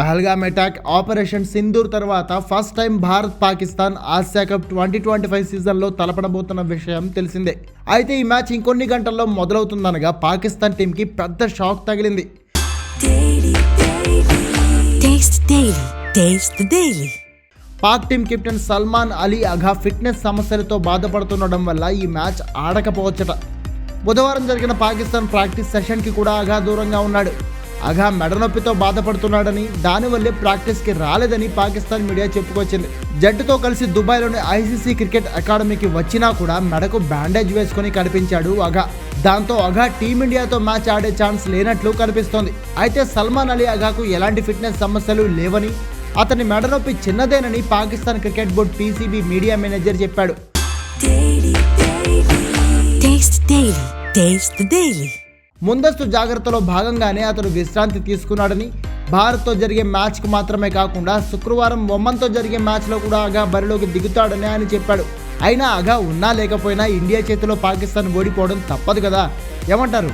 Pahalgam attack operation Sindoor తర్వాత first time Bharat Pakistan Asia cup twenty twenty five సీజన్లో తలపడబోతున్న విషయం తెలిసిందే. అయితే ఈ మ్యాచ్ ఇంకొన్ని గంటల్లో మొదలవుతుందనగా పాకిస్తాన్ టీంకి పెద్ద షాక్ తగిలింది. Pak team captain Salman Ali Agha fitness సమస్యలతో బాధపడుతుండడం వల్ల ఈ మ్యాచ్ ఆడకపోవచ్చట. బుధవారం జరిగిన పాకిస్తాన్ ప్రాక్టీస్ సెషన్కి కూడా అఘా దూరంగా ఉన్నాడు. అఘా మెడనొప్పితో బాధపడుతున్నాడని దానివల్లే ప్రాక్టీస్కి రాలేదని పాకిస్తాన్ మీడియా చెప్పుకొచ్చింది. జట్టుతో కలిసి దుబాయ్లోని ఐసీసీ క్రికెట్ అకాడమీకి వచ్చినా కూడా మెడకు బ్యాండేజ్ వేసుకొని కనిపించాడు అఘా. దాంతో అఘా టీమిండియాతో మ్యాచ్ ఆడే ఛాన్స్ లేనట్లు కనిపిస్తోంది. అయితే సల్మాన్ అలీ అఘాకు ఎలాంటి ఫిట్నెస్ సమస్యలు లేవని అతని మెడనొప్పి చిన్నదేనని Pakistan cricket board PCB media manager చెప్పాడు. ముందస్తు జాగ్రత్తలో భాగంగానే అతడు విశ్రాంతి తీసుకున్నాడని భారత్తో జరిగే మ్యాచ్కు మాత్రమే కాకుండా శుక్రవారం ఒమ్మన్తో జరిగే మ్యాచ్లో కూడా అగా బరిలోకి దిగుతాడని ఆయన చెప్పాడు. అయినా అగా ఉన్నా లేకపోయినా ఇండియా చేతిలో పాకిస్తాన్ ఓడిపోవడం తప్పదు కదా. ఏమంటారు?